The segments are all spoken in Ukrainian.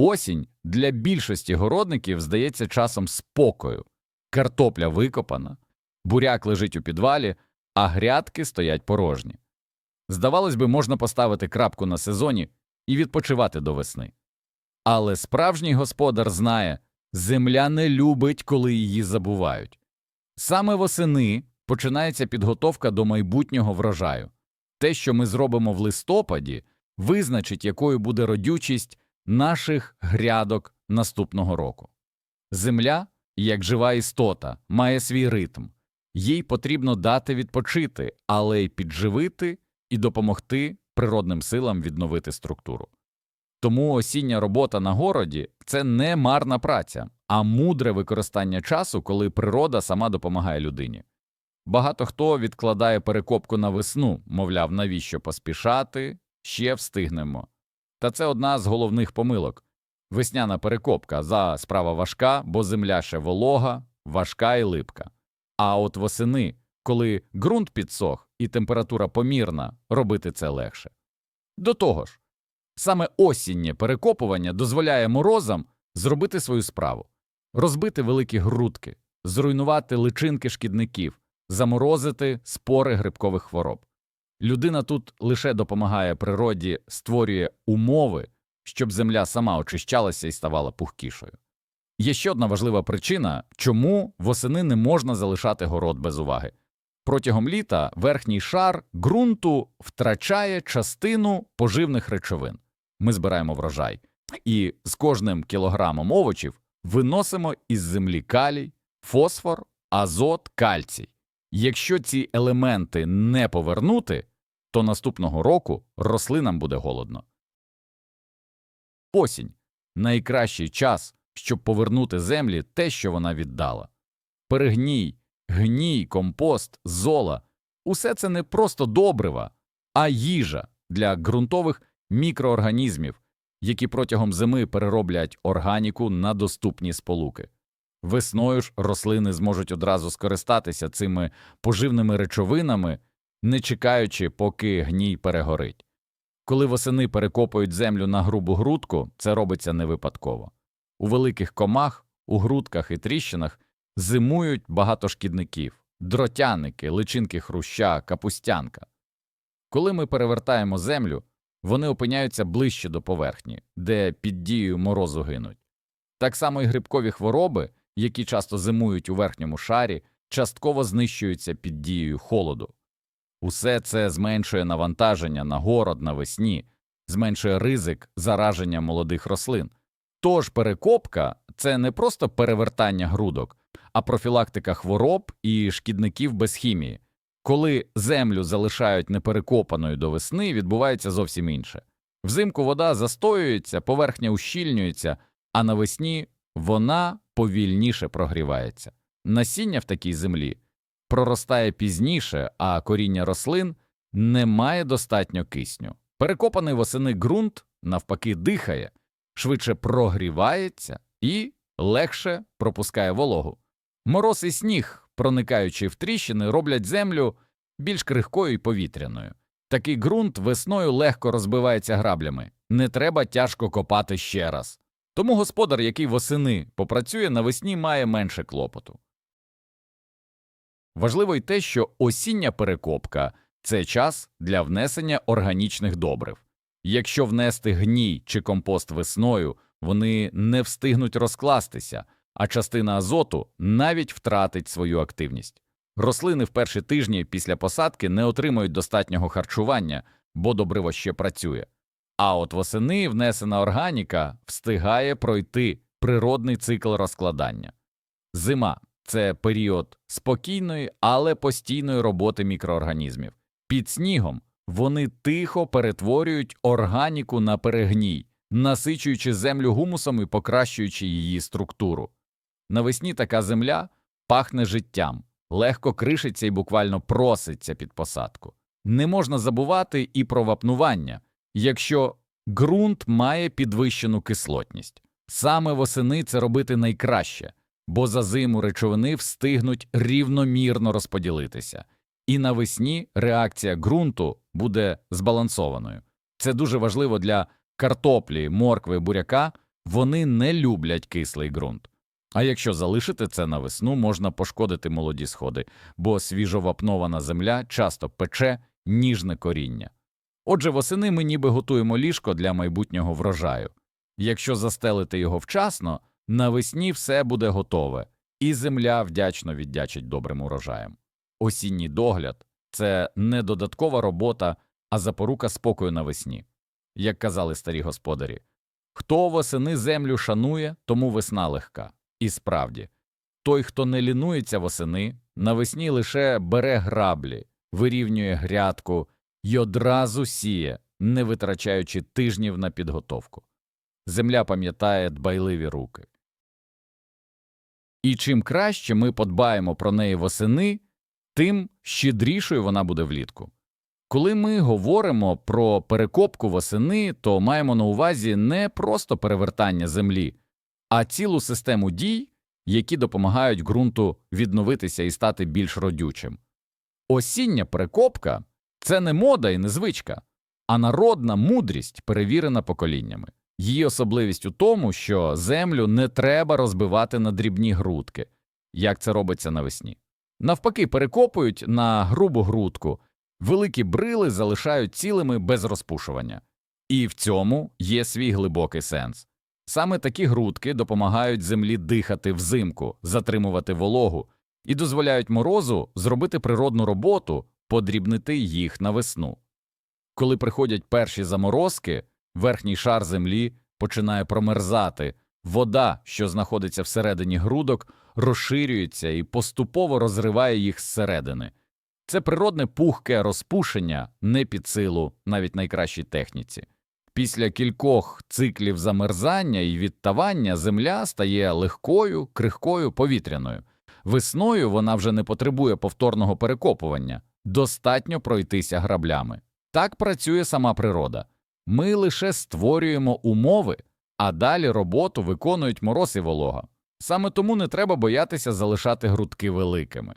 Осінь для більшості городників здається часом спокою. Картопля викопана, буряк лежить у підвалі, а грядки стоять порожні. Здавалось би, можна поставити крапку на сезоні і відпочивати до весни. Але справжній господар знає, земля не любить, коли її забувають. Саме восени починається підготовка до майбутнього врожаю. Те, що ми зробимо в листопаді, визначить, якою буде родючість наших грядок наступного року. Земля, як жива істота, має свій ритм. Їй потрібно дати відпочити, але й підживити і допомогти природним силам відновити структуру. Тому осіння робота на городі це не марна праця, а мудре використання часу, коли природа сама допомагає людині. Багато хто відкладає перекопку на весну, мовляв, навіщо поспішати, ще встигнемо. Та це одна з головних помилок. Весняна перекопка за справа важка, бо земля ще волога, важка і липка. А от восени, коли ґрунт підсох і температура помірна, робити це легше. До того ж, саме осіннє перекопування дозволяє морозам зробити свою справу, розбити великі грудки, зруйнувати личинки шкідників, заморозити спори грибкових хвороб. Людина тут лише допомагає природі, створює умови, щоб земля сама очищалася і ставала пухкішою. Є ще одна важлива причина, чому восени не можна залишати город без уваги. Протягом літа верхній шар ґрунту втрачає частину поживних речовин. Ми збираємо врожай, і з кожним кілограмом овочів виносимо із землі калій, фосфор, азот, кальцій. Якщо ці елементи не повернути, то наступного року рослинам буде голодно. Осінь найкращий час, щоб повернути землі те, що вона віддала. Перегній, гній, компост, зола усе це не просто добрива, а їжа для ґрунтових мікроорганізмів, які протягом зими перероблять органіку на доступні сполуки. Весною ж рослини зможуть одразу скористатися цими поживними речовинами, не чекаючи, поки гній перегорить. Коли восени перекопують землю на грубу грудку, це робиться не випадково. У великих комах, у грудках і тріщинах зимують багато шкідників, дротяники, личинки хруща, капустянка. Коли ми перевертаємо землю, вони опиняються ближче до поверхні, де під дією морозу гинуть. Так само і грибкові хвороби, які часто зимують у верхньому шарі, частково знищуються під дією холоду. Усе це зменшує навантаження на город навесні, зменшує ризик зараження молодих рослин. Тож перекопка це не просто перевертання грудок, а профілактика хвороб і шкідників без хімії. Коли землю залишають неперекопаною до весни, відбувається зовсім інше. Взимку вода застоюється, поверхня ущільнюється, а навесні вона повільніше прогрівається. Насіння в такій землі проростає пізніше, а коріння рослин не має достатньо кисню. Перекопаний восени ґрунт, навпаки, дихає, швидше прогрівається і легше пропускає вологу. Мороз і сніг, проникаючи в тріщини, роблять землю більш крихкою і повітряною. Такий ґрунт весною легко розбивається граблями, не треба тяжко копати ще раз. Тому господар, який восени попрацює, навесні має менше клопоту. Важливо й те, що осіння перекопка це час для внесення органічних добрив. Якщо внести гній чи компост весною, вони не встигнуть розкластися, а частина азоту навіть втратить свою активність. Рослини в перші тижні після посадки не отримують достатнього харчування, бо добриво ще працює. А от восени внесена органіка встигає пройти природний цикл розкладання. Зима це період спокійної, але постійної роботи мікроорганізмів. Під снігом вони тихо перетворюють органіку на перегній, насичуючи землю гумусом і покращуючи її структуру. Навесні така земля пахне життям, легко кришиться і буквально проситься під посадку. Не можна забувати і про вапнування, якщо ґрунт має підвищену кислотність. Саме восени це робити найкраще, бо за зиму речовини встигнуть рівномірно розподілитися, і навесні реакція ґрунту буде збалансованою. Це дуже важливо для картоплі, моркви, буряка. Вони не люблять кислий ґрунт. А якщо залишити це на весну, можна пошкодити молоді сходи, бо свіжовапнована земля часто пече ніжне коріння. Отже, восени ми ніби готуємо ліжко для майбутнього врожаю. Якщо застелити його вчасно, навесні все буде готове, і земля вдячно віддячить добрим урожаєм. Осінній догляд це не додаткова робота, а запорука спокою навесні. Як казали старі господарі, хто восени землю шанує, тому весна легка. І справді, той, хто не лінується восени, навесні лише бере граблі, вирівнює грядку й одразу сіє, не витрачаючи тижнів на підготовку. Земля пам'ятає дбайливі руки. І чим краще ми подбаємо про неї восени, тим щедрішою вона буде влітку. Коли ми говоримо про перекопку восени, то маємо на увазі не просто перевертання землі, а цілу систему дій, які допомагають ґрунту відновитися і стати більш родючим. Осіння перекопка це не мода і не звичка, а народна мудрість, перевірена поколіннями. Її особливість у тому, що землю не треба розбивати на дрібні грудки, як це робиться навесні. Навпаки, перекопують на грубу грудку, великі брили залишають цілими без розпушування. І в цьому є свій глибокий сенс. Саме такі грудки допомагають землі дихати взимку, затримувати вологу і дозволяють морозу зробити природну роботу, подрібнити їх на весну. Коли приходять перші заморозки, верхній шар землі починає промерзати, вода, що знаходиться всередині грудок, розширюється і поступово розриває їх зсередини. Це природне пухке розпушення не під силу навіть найкращій техніці. Після кількох циклів замерзання і відтавання земля стає легкою, крихкою, повітряною. Весною вона вже не потребує повторного перекопування, достатньо пройтися граблями. Так працює сама природа. Ми лише створюємо умови, а далі роботу виконують мороз і волога. Саме тому не треба боятися залишати грудки великими.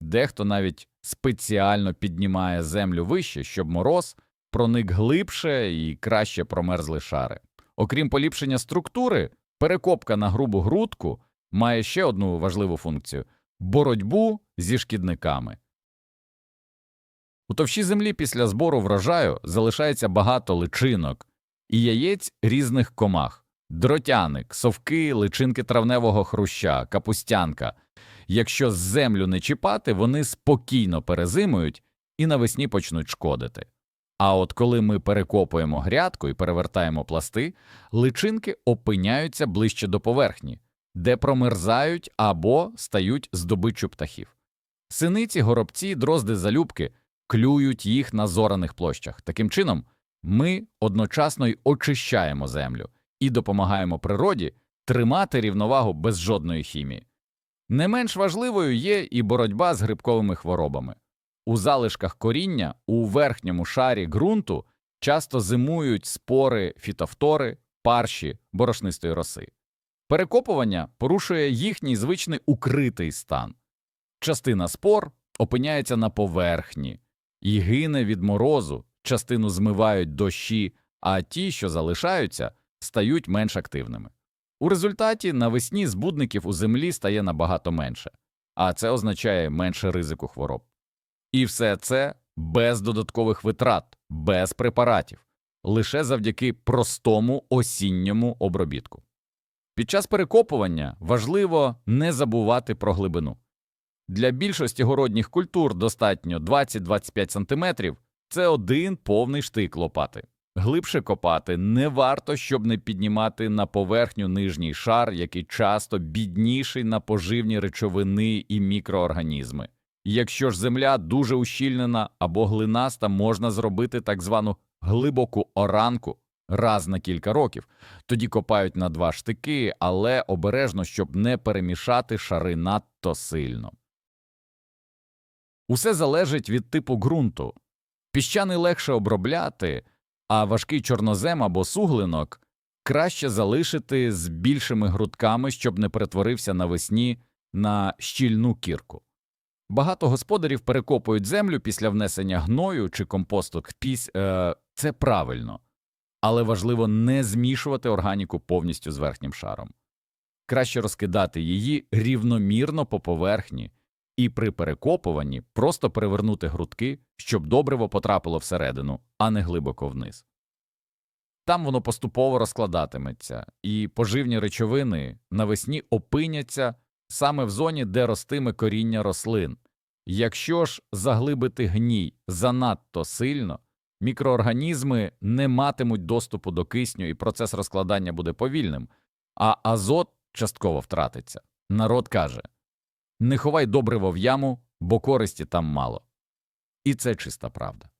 Дехто навіть спеціально піднімає землю вище, щоб мороз проник глибше і краще промерзли шари. Окрім поліпшення структури, перекопка на грубу грудку має ще одну важливу функцію боротьбу зі шкідниками. У товщі землі після збору врожаю залишається багато личинок і яєць різних комах дротяник, совки, личинки травневого хруща, капустянка. Якщо землю не чіпати, вони спокійно перезимують і навесні почнуть шкодити. А от коли ми перекопуємо грядку і перевертаємо пласти, личинки опиняються ближче до поверхні, де промерзають або стають здобиччю птахів. Синиці, горобці, дрозди залюбки клюють їх на зораних площах. Таким чином, ми одночасно й очищаємо землю і допомагаємо природі тримати рівновагу без жодної хімії. Не менш важливою є і боротьба з грибковими хворобами. У залишках коріння у верхньому шарі ґрунту часто зимують спори фітофтори, парші, борошнистої роси. Перекопування порушує їхній звичний укритий стан. Частина спор опиняється на поверхні і гине від морозу, частину змивають дощі, а ті, що залишаються, стають менш активними. У результаті навесні збудників у землі стає набагато менше, а це означає менше ризику хвороб. І все це без додаткових витрат, без препаратів, лише завдяки простому осінньому обробітку. Під час перекопування важливо не забувати про глибину. Для більшості городніх культур достатньо 20-25 см – це один повний штик лопати. Глибше копати не варто, щоб не піднімати на поверхню нижній шар, який часто бідніший на поживні речовини і мікроорганізми. Якщо ж земля дуже ущільнена або глинаста, можна зробити так звану глибоку оранку раз на кілька років. Тоді копають на два штики, але обережно, щоб не перемішати шари надто сильно. Усе залежить від типу ґрунту. Піщаний легше обробляти, а важкий чорнозем або суглинок краще залишити з більшими грудками, щоб не перетворився навесні на щільну кірку. Багато господарів перекопують землю після внесення гною чи компосту. Піс, е, це правильно. але важливо не змішувати органіку повністю з верхнім шаром. Краще розкидати її рівномірно по поверхні і при перекопуванні просто перевернути грудки, щоб добриво потрапило всередину, а не глибоко вниз. Там воно поступово розкладатиметься, і поживні речовини навесні опиняться саме в зоні, де ростиме коріння рослин. Якщо ж заглибити гній занадто сильно, мікроорганізми не матимуть доступу до кисню і процес розкладання буде повільним, а азот частково втратиться. Народ каже не ховай добриво в яму, бо користі там мало. І це чиста правда.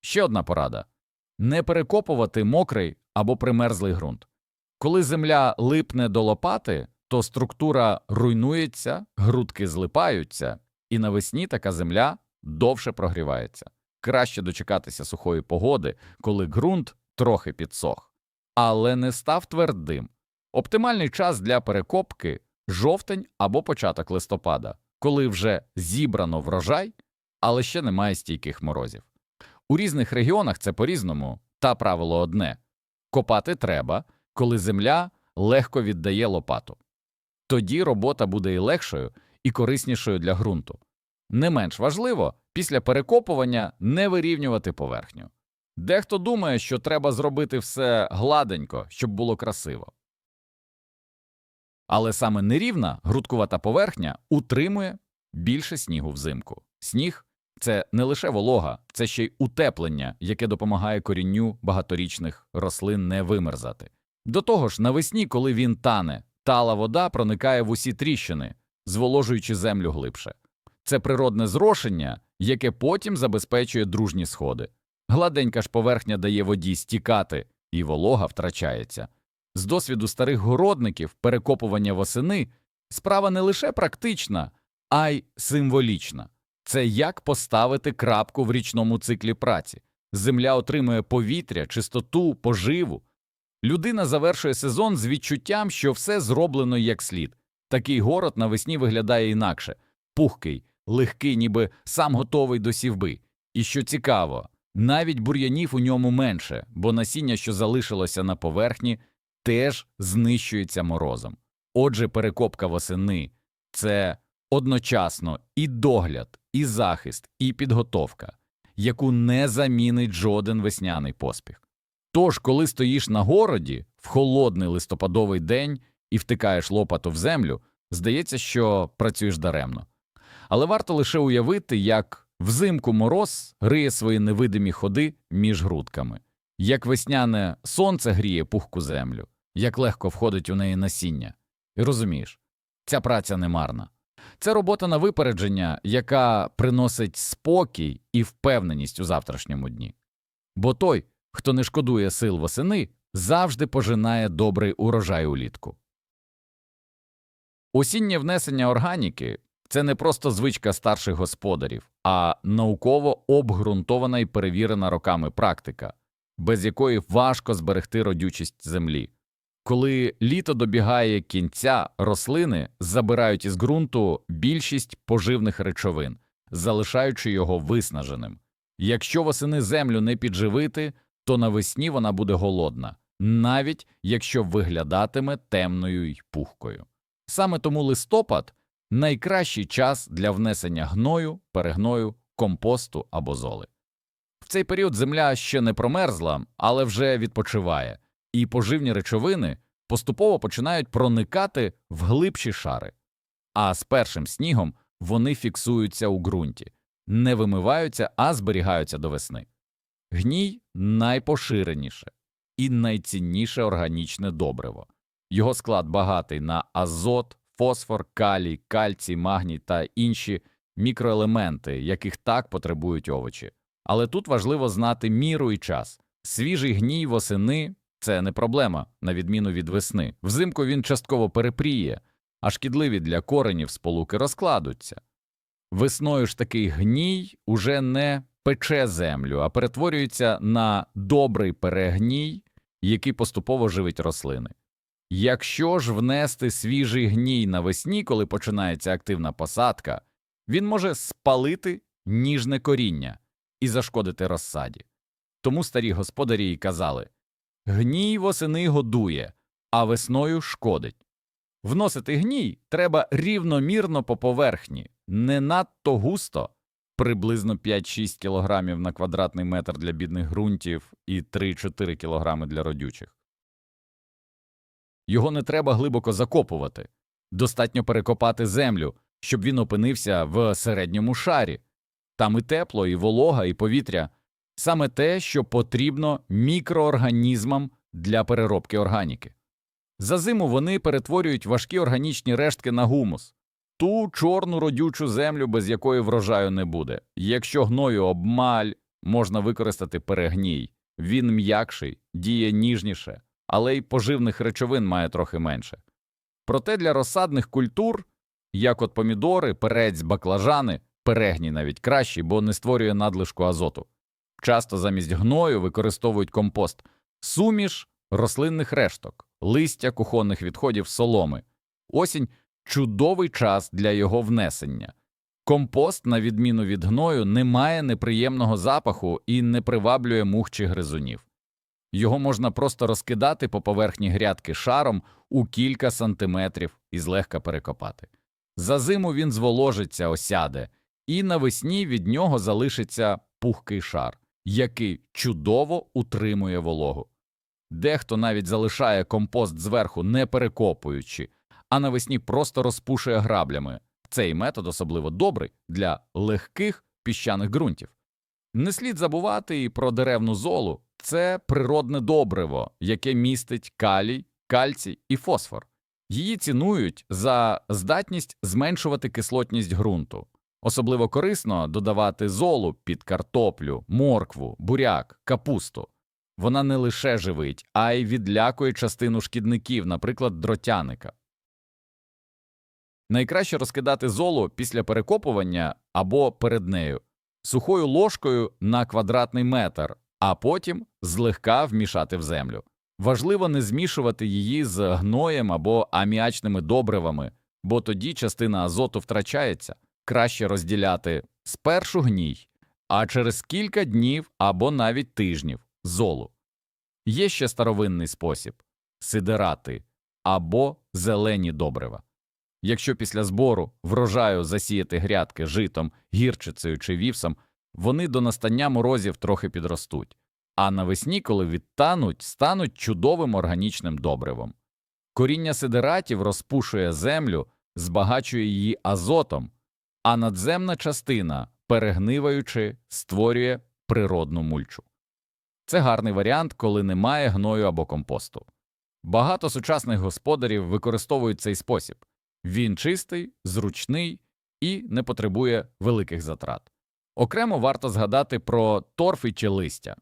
Ще одна порада не перекопувати мокрий або примерзлий ґрунт. Коли земля липне до лопати, то структура руйнується, грудки злипаються, і навесні така земля довше прогрівається. Краще дочекатися сухої погоди, коли ґрунт трохи підсох, але не став твердим. Оптимальний час для перекопки жовтень або початок листопада, коли вже зібрано врожай, але ще немає стійких морозів. У різних регіонах це по-різному, та правило одне копати треба, коли земля легко віддає лопату. Тоді робота буде і легшою, і кориснішою для ґрунту. Не менш важливо після перекопування не вирівнювати поверхню. Дехто думає, що треба зробити все гладенько, щоб було красиво. Але саме нерівна грудкувата поверхня утримує більше снігу взимку. Сніг це не лише волога, це ще й утеплення, яке допомагає корінню багаторічних рослин не вимерзати. До того ж, навесні, коли він тане, тала вода проникає в усі тріщини, зволожуючи землю глибше. Це природне зрошення, яке потім забезпечує дружні сходи. Гладенька ж поверхня дає воді стікати, і волога втрачається. З досвіду старих городників перекопування восени справа не лише практична, а й символічна. Це як поставити крапку в річному циклі праці. Земля отримує повітря, чистоту, поживу. Людина завершує сезон з відчуттям, що все зроблено як слід. Такий город навесні виглядає інакше пухкий, легкий, ніби сам готовий до сівби. І що цікаво, навіть бур'янів у ньому менше, бо насіння, що залишилося на поверхні, теж знищується морозом. Отже, перекопка восени це одночасно і догляд, і захист, і підготовка, яку не замінить жоден весняний поспіх. Тож, коли стоїш на городі в холодний листопадовий день і втикаєш лопату в землю, здається, що працюєш даремно. Але варто лише уявити, як взимку мороз гриє свої невидимі ходи між грудками, як весняне сонце гріє пухку землю, як легко входить у неї насіння. І розумієш, ця праця не марна. Це робота на випередження, яка приносить спокій і впевненість у завтрашньому дні. Бо той, хто не шкодує сил восени, завжди пожинає добрий урожай улітку. Осіннє внесення органіки це не просто звичка старших господарів, а науково обґрунтована і перевірена роками практика, без якої важко зберегти родючість землі. Коли літо добігає кінця, рослини забирають із ґрунту більшість поживних речовин, залишаючи його виснаженим. Якщо восени землю не підживити, то навесні вона буде голодна, навіть якщо виглядатиме темною й пухкою. Саме тому листопад найкращий час для внесення гною, перегною, компосту або золи. В цей період земля ще не промерзла, але вже відпочиває, і поживні речовини поступово починають проникати в глибші шари, а з першим снігом вони фіксуються у ґрунті, не вимиваються, а зберігаються до весни. Гній найпоширеніше і найцінніше органічне добриво. Його склад багатий на азот, фосфор, калій, кальцій, магній та інші мікроелементи, яких так потребують овочі. Але тут важливо знати міру і час. Свіжий гній восени це не проблема, на відміну від весни. Взимку він частково перепріє, а шкідливі для коренів сполуки розкладуться. Весною ж такий гній уже не пече землю, а перетворюється на добрий перегній, який поступово живить рослини. Якщо ж внести свіжий гній навесні, коли починається активна посадка, він може спалити ніжне коріння і зашкодити розсаді. Тому старі господарі й казали Гній восени годує, а весною шкодить. Вносити гній треба рівномірно по поверхні, не надто густо, приблизно 5-6 кг на квадратний метр для бідних ґрунтів і 3-4 кг для родючих. Його не треба глибоко закопувати. Достатньо перекопати землю, щоб він опинився в середньому шарі. Там і тепло, і волога, і повітря саме те, що потрібно мікроорганізмам для переробки органіки. За зиму вони перетворюють важкі органічні рештки на гумус, ту чорну родючу землю, без якої врожаю не буде. Якщо гною обмаль, можна використати перегній. Він м'якший, діє ніжніше, але й поживних речовин має трохи менше. Проте для розсадних культур, як от помідори, перець, баклажани, перегній навіть кращий, бо не створює надлишку азоту. Часто замість гною використовують компост, суміш рослинних решток, листя кухонних відходів соломи. Осінь чудовий час для його внесення. Компост, на відміну від гною, не має неприємного запаху і не приваблює мух чи гризунів. Його можна просто розкидати по поверхні грядки шаром у кілька сантиметрів і злегка перекопати. За зиму він зволожиться, осяде, і навесні від нього залишиться пухкий шар, який чудово утримує вологу. Дехто навіть залишає компост зверху, не перекопуючи, а навесні просто розпушує граблями. Цей метод особливо добрий для легких піщаних ґрунтів. Не слід забувати і про деревну золу це природне добриво, яке містить калій, кальцій і фосфор. Її цінують за здатність зменшувати кислотність ґрунту. Особливо корисно додавати золу під картоплю, моркву, буряк, капусту. Вона не лише живить, а й відлякує частину шкідників, наприклад, дротяника. Найкраще розкидати золу після перекопування або перед нею, сухою ложкою на квадратний метр, а потім злегка вмішати в землю. Важливо не змішувати її з гноєм або аміачними добривами, бо тоді частина азоту втрачається, краще розділяти спершу гній, а через кілька днів або навіть тижнів золу. Є ще старовинний спосіб сидерати або зелені добрива. Якщо після збору врожаю засіяти грядки житом, гірчицею чи вівсом, вони до настання морозів трохи підростуть, а навесні, коли відтануть, стануть чудовим органічним добривом. Коріння сидератів розпушує землю, збагачує її азотом, а надземна частина, перегниваючи, створює природну мульчу. Це гарний варіант, коли немає гною або компосту. Багато сучасних господарів використовують цей спосіб він чистий, зручний і не потребує великих затрат. Окремо варто згадати про торф чи листя.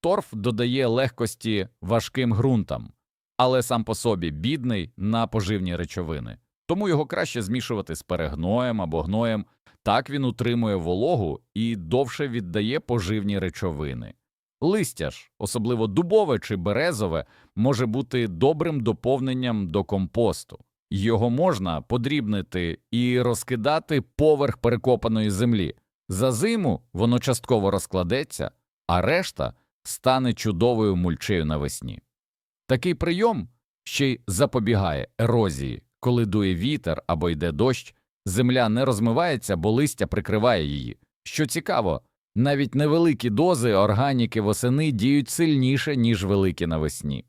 Торф додає легкості важким ґрунтам, але сам по собі бідний на поживні речовини, тому його краще змішувати з перегноєм або гноєм, так він утримує вологу і довше віддає поживні речовини. Листя ж, особливо дубове чи березове, може бути добрим доповненням до компосту. Його можна подрібнити і розкидати поверх перекопаної землі. За зиму воно частково розкладеться, а решта стане чудовою мульчею навесні. Такий прийом ще й запобігає ерозії, коли дує вітер або йде дощ, земля не розмивається, бо листя прикриває її. Що цікаво, навіть невеликі дози органіки восени діють сильніше, ніж великі навесні.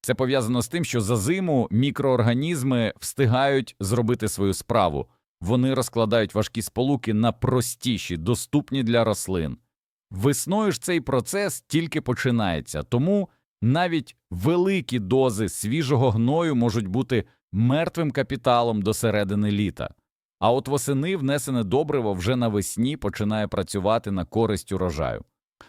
Це пов'язано з тим, що за зиму мікроорганізми встигають зробити свою справу, вони розкладають важкі сполуки на простіші, доступні для рослин. Весною ж цей процес тільки починається, тому навіть великі дози свіжого гною можуть бути мертвим капіталом до середини літа. А от восени внесене добриво вже навесні починає працювати на користь урожаю.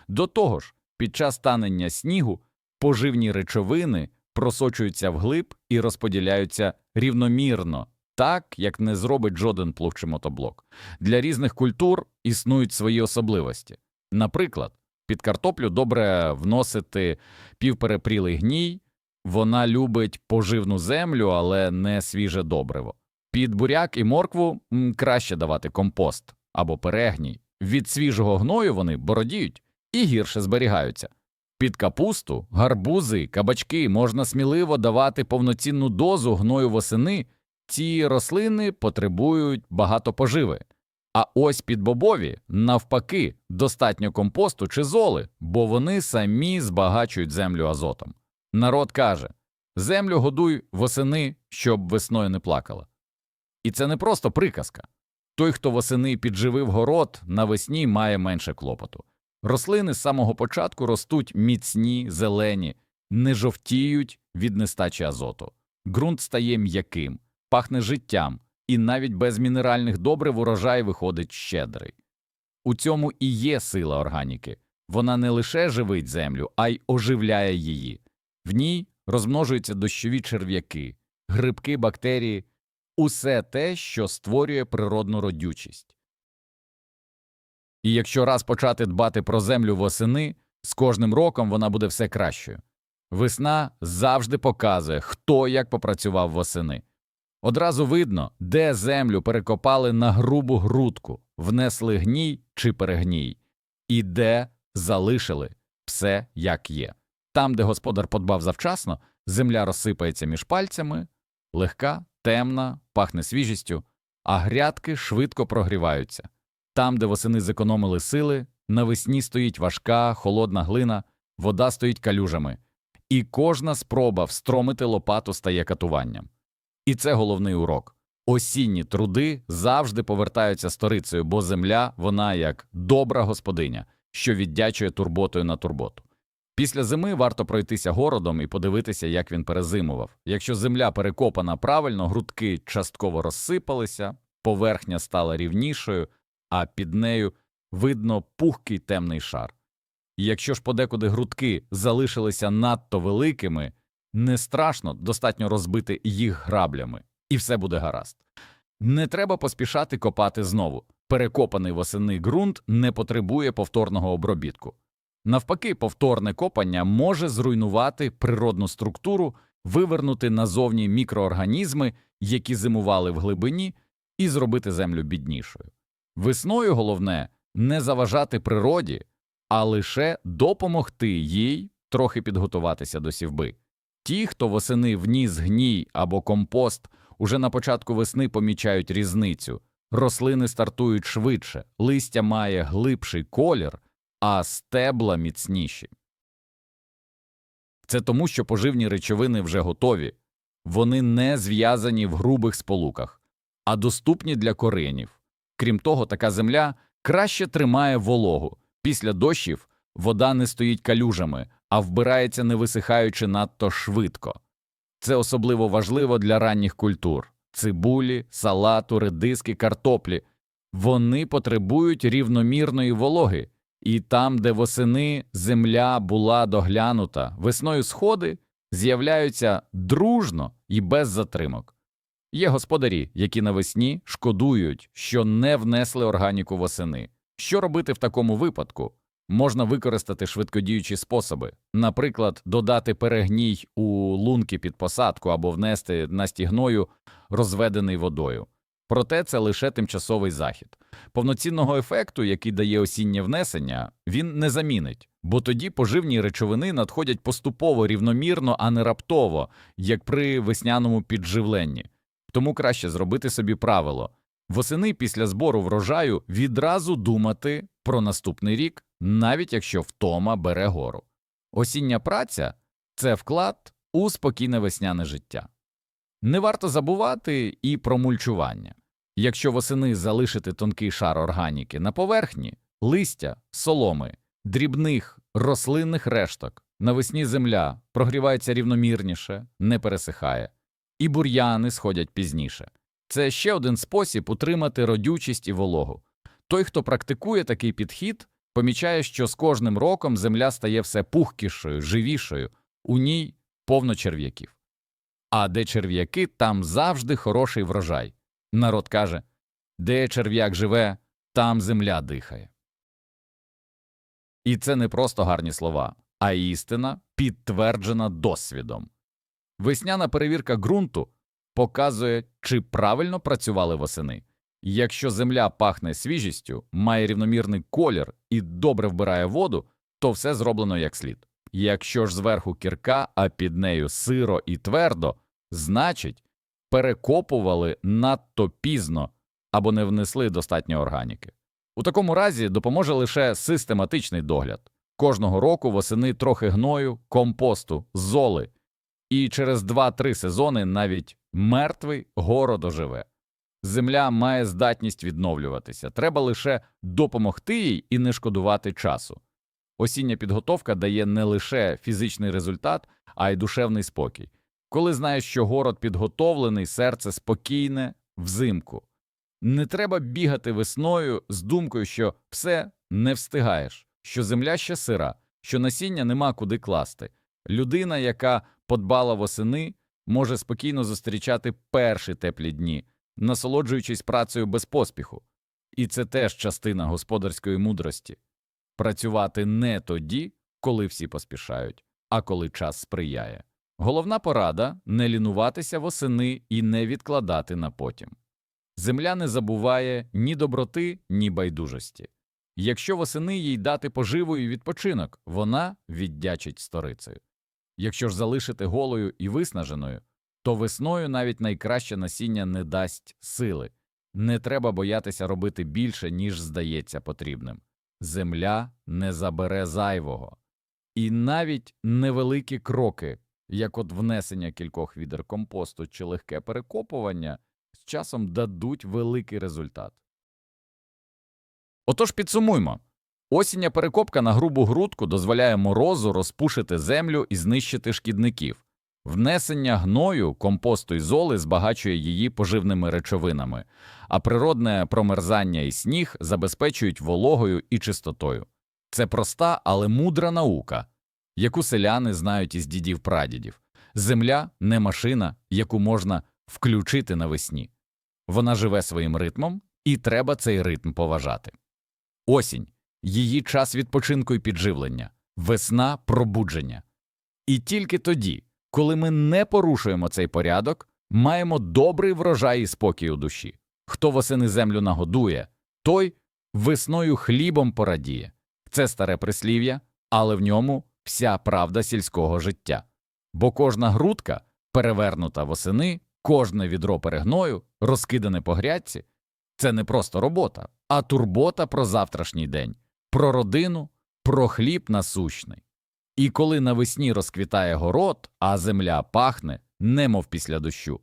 До того ж, під час танення снігу поживні речовини просочуються вглиб і розподіляються рівномірно, так як не зробить жоден плуг чи мотоблок. Для різних культур існують свої особливості. Наприклад, під картоплю добре вносити півперепрілий гній, вона любить поживну землю, але не свіже добриво. Під буряк і моркву краще давати компост або перегній. Від свіжого гною вони бородіють і гірше зберігаються. Під капусту, гарбузи, кабачки можна сміливо давати повноцінну дозу гною восени, ці рослини потребують багато поживи. А ось під бобові, навпаки, достатньо компосту чи золи, бо вони самі збагачують землю азотом. Народ каже землю годуй восени, щоб весною не плакала. І це не просто приказка. Той, хто восени підживив город, навесні має менше клопоту. Рослини з самого початку ростуть міцні, зелені, не жовтіють від нестачі азоту. Ґрунт стає м'яким, пахне життям, і навіть без мінеральних добрив урожай виходить щедрий. У цьому і є сила органіки. Вона не лише живить землю, а й оживляє її. В ній розмножуються дощові черв'яки, грибки, бактерії, усе те, що створює природну родючість. І якщо раз почати дбати про землю восени, з кожним роком вона буде все кращою. Весна завжди показує, хто як попрацював восени. Одразу видно, де землю перекопали на грубу грудку, внесли гній чи перегній, і де залишили все як є. Там, де господар подбав завчасно, земля розсипається між пальцями, легка, темна, пахне свіжістю, а грядки швидко прогріваються. Там, де восени зекономили сили, навесні стоїть важка, холодна глина, вода стоїть калюжами, і кожна спроба встромити лопату стає катуванням. І це головний урок. Осінні труди завжди повертаються сторицею, бо земля вона як добра господиня, що віддячує турботою на турботу. Після зими варто пройтися городом і подивитися, як він перезимував. Якщо земля перекопана правильно, грудки частково розсипалися, поверхня стала рівнішою, а під нею видно пухкий темний шар. І якщо ж подекуди грудки залишилися надто великими, не страшно, достатньо розбити їх граблями, і все буде гаразд. Не треба поспішати копати знову. Перекопаний восени ґрунт не потребує повторного обробітку. Навпаки, повторне копання може зруйнувати природну структуру, вивернути назовні мікроорганізми, які зимували в глибині, і зробити землю біднішою. Весною головне не заважати природі, а лише допомогти їй трохи підготуватися до сівби. Ті, хто восени вніс гній або компост, уже на початку весни помічають різницю. Рослини стартують швидше, листя має глибший колір, а стебла міцніші. Це тому, що поживні речовини вже готові, вони не зв'язані в грубих сполуках, а доступні для коренів. Крім того, така земля краще тримає вологу. Після дощів вода не стоїть калюжами, а вбирається не висихаючи надто швидко. Це особливо важливо для ранніх культур цибулі, салату, редиски, картоплі. Вони потребують рівномірної вологи, і там, де восени земля була доглянута, весною сходи з'являються дружно і без затримок. Є господарі, які навесні шкодують, що не внесли органіку восени. Що робити в такому випадку? Можна використати швидкодіючі способи, наприклад, додати перегній у лунки під посадку або внести настігною розведений водою. Проте це лише тимчасовий захід. Повноцінного ефекту, який дає осіннє внесення, він не замінить, бо тоді поживні речовини надходять поступово рівномірно, а не раптово, як при весняному підживленні. Тому краще зробити собі правило восени після збору врожаю відразу думати про наступний рік, навіть якщо втома бере гору. Осіння праця це вклад у спокійне весняне життя. Не варто забувати і про мульчування. Якщо восени залишити тонкий шар органіки на поверхні, листя, соломи, дрібних рослинних решток, навесні земля прогрівається рівномірніше, не пересихає, і бур'яни сходять пізніше. Це ще один спосіб утримати родючість і вологу. Той, хто практикує такий підхід, помічає, що з кожним роком земля стає все пухкішою, живішою, у ній повно черв'яків. А де черв'яки, там завжди хороший врожай. Народ каже де черв'як живе, там земля дихає. І це не просто гарні слова, а істина, підтверджена досвідом. Весняна перевірка ґрунту показує, чи правильно працювали восени. Якщо земля пахне свіжістю, має рівномірний колір і добре вбирає воду, то все зроблено як слід. Якщо ж зверху кірка, а під нею сиро і твердо, значить, перекопували надто пізно або не внесли достатньо органіки. У такому разі допоможе лише систематичний догляд. Кожного року восени трохи гною, компосту, золи, і через 2-3 сезони навіть мертвий город оживе. Земля має здатність відновлюватися, треба лише допомогти їй і не шкодувати часу. Осіння підготовка дає не лише фізичний результат, а й душевний спокій. Коли знаєш, що город підготовлений, серце спокійне взимку. Не треба бігати весною з думкою, що все не встигаєш, що земля ще сира, що насіння нема куди класти. Людина, яка подбала восени, може спокійно зустрічати перші теплі дні, насолоджуючись працею без поспіху. І це теж частина господарської мудрості працювати не тоді, коли всі поспішають, а коли час сприяє. Головна порада не лінуватися восени і не відкладати на потім. Земля не забуває ні доброти, ні байдужості. Якщо восени їй дати поживу і відпочинок, вона віддячить сторицею. Якщо ж залишити голою і виснаженою, то весною навіть найкраще насіння не дасть сили. Не треба боятися робити більше, ніж здається потрібним. Земля не забере зайвого. І навіть невеликі кроки, як от внесення кількох відер компосту чи легке перекопування, з часом дадуть великий результат. Отож підсумуймо. Осіння перекопка на грубу грудку дозволяє морозу розпушити землю і знищити шкідників. Внесення гною, компосту і золи збагачує її поживними речовинами, а природне промерзання і сніг забезпечують вологою і чистотою. Це проста, але мудра наука, яку селяни знають із дідів прадідів. Земля не машина, яку можна включити навесні. Вона живе своїм ритмом, і треба цей ритм поважати. Осінь її час відпочинку і підживлення, весна пробудження. І тільки тоді, коли ми не порушуємо цей порядок, маємо добрий врожай і спокій у душі. Хто восени землю нагодує, той весною хлібом порадіє. Це старе прислів'я, але в ньому вся правда сільського життя. Бо кожна грудка, перевернута восени, кожне відро перегною, розкидане по грядці це не просто робота, а турбота про завтрашній день, про родину, про хліб насущний. І коли навесні розквітає город, а земля пахне, немов після дощу,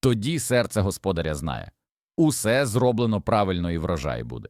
тоді серце господаря знає усе зроблено правильно і врожай буде.